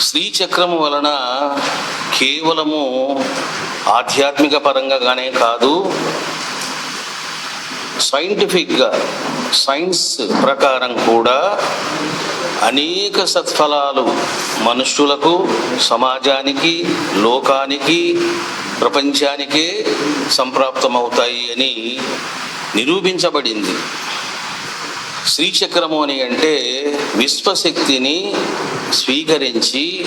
శ్రీచక్రము వలన కేవలము ఆధ్యాత్మిక పరంగానే కాదు సైంటిఫిక్గా సైన్స్ ప్రకారం కూడా అనేక సత్ఫలాలు మనుష్యులకు సమాజానికి లోకానికి ప్రపంచానికే సంప్రాప్తమవుతాయి అని నిరూపించబడింది. శ్రీచక్రము అని అంటే విశ్వశక్తిని స్వీకరించి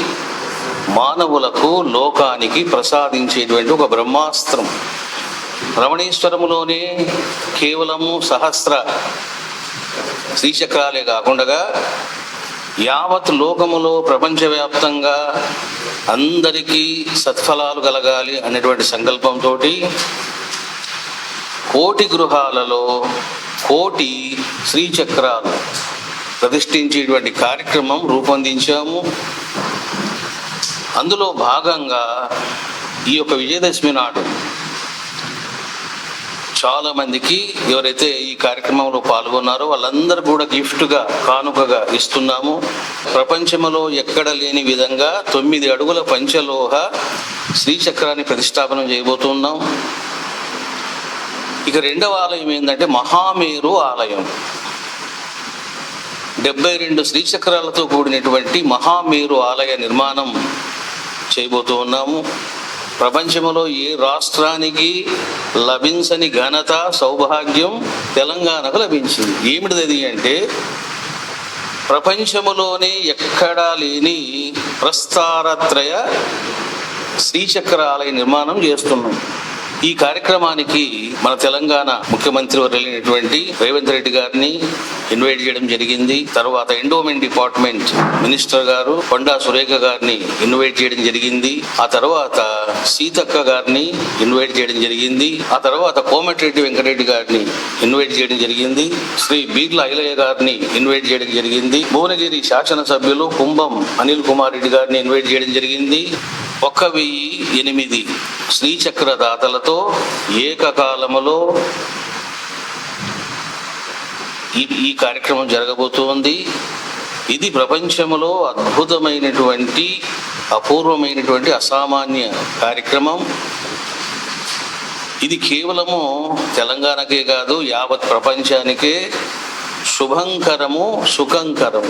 మానవులకు లోకానికి ప్రసాదించేటువంటి ఒక బ్రహ్మాస్త్రం. రమణేశ్వరములోనే కేవలము సహస్ర శ్రీచక్రాలే కాకుండా యావత్ లోకములో ప్రపంచవ్యాప్తంగా అందరికీ సత్ఫలాలు కలగాలి అనేటువంటి సంకల్పంతో కోటి గృహాలలో కోటి శ్రీచక్రాలు ప్రతిష్ఠించేటువంటి కార్యక్రమం రూపొందించాము. అందులో భాగంగా ఈ యొక్క విజయదశమి నాడు చాలా మందికి ఎవరైతే ఈ కార్యక్రమంలో పాల్గొన్నారో వాళ్ళందరూ కూడా గిఫ్ట్గా కానుకగా ఇస్తున్నాము. ప్రపంచంలో ఎక్కడ లేని విధంగా తొమ్మిది అడుగుల పంచలోహ శ్రీచక్రాన్ని ప్రతిష్టాపనం చేయబోతున్నాం. ఇక రెండవ ఆలయం ఏంటంటే మహామేరు ఆలయం. డెబ్బై రెండు శ్రీచక్రాలతో కూడినటువంటి మహామేరు ఆలయ నిర్మాణం చేయబోతూ ఉన్నాము. ప్రపంచంలో ఏ రాష్ట్రానికి లభించని ఘనత సౌభాగ్యం తెలంగాణకు లభించింది. ఏమిటిది అంటే ప్రపంచములోనే ఎక్కడా లేని ప్రస్తారత్రయ శ్రీచక్ర ఆలయ నిర్మాణం చేస్తున్నాం. ఈ కార్యక్రమానికి మన తెలంగాణ ముఖ్యమంత్రి వర్యులైనటువంటి రేవంత్ రెడ్డి గారిని ఇన్వైట్ చేయడం జరిగింది. తర్వాత ఎండోమెంట్ డిపార్ట్మెంట్ మినిస్టర్ గారు కొండా సురేఖ గారిని ఇన్వైట్ చేయడం జరిగింది. ఆ తర్వాత సీతక్క గారిని ఇన్వైట్ చేయడం జరిగింది. ఆ తర్వాత కోమటిరెడ్డి వెంకటరెడ్డి గారిని ఇన్వైట్ చేయడం జరిగింది. శ్రీ బీర్ల ఐలయ్య గారిని ఇన్వైట్ చేయడం జరిగింది. భువనగిరి శాసనసభ్యులు కుంభం అనిల్ కుమార్ రెడ్డి గారిని ఇన్వైట్ చేయడం జరిగింది. ఒక వెయ్యి ఎనిమిది శ్రీచక్ర దాతలతో ఏకకాలములో ఈ ఈ కార్యక్రమం జరగబోతోంది. ఇది ప్రపంచంలో అద్భుతమైనటువంటి అపూర్వమైనటువంటి అసామాన్య కార్యక్రమం. ఇది కేవలము తెలంగాణకే కాదు యావత్ ప్రపంచానికే శుభంకరము సుఖంకరము.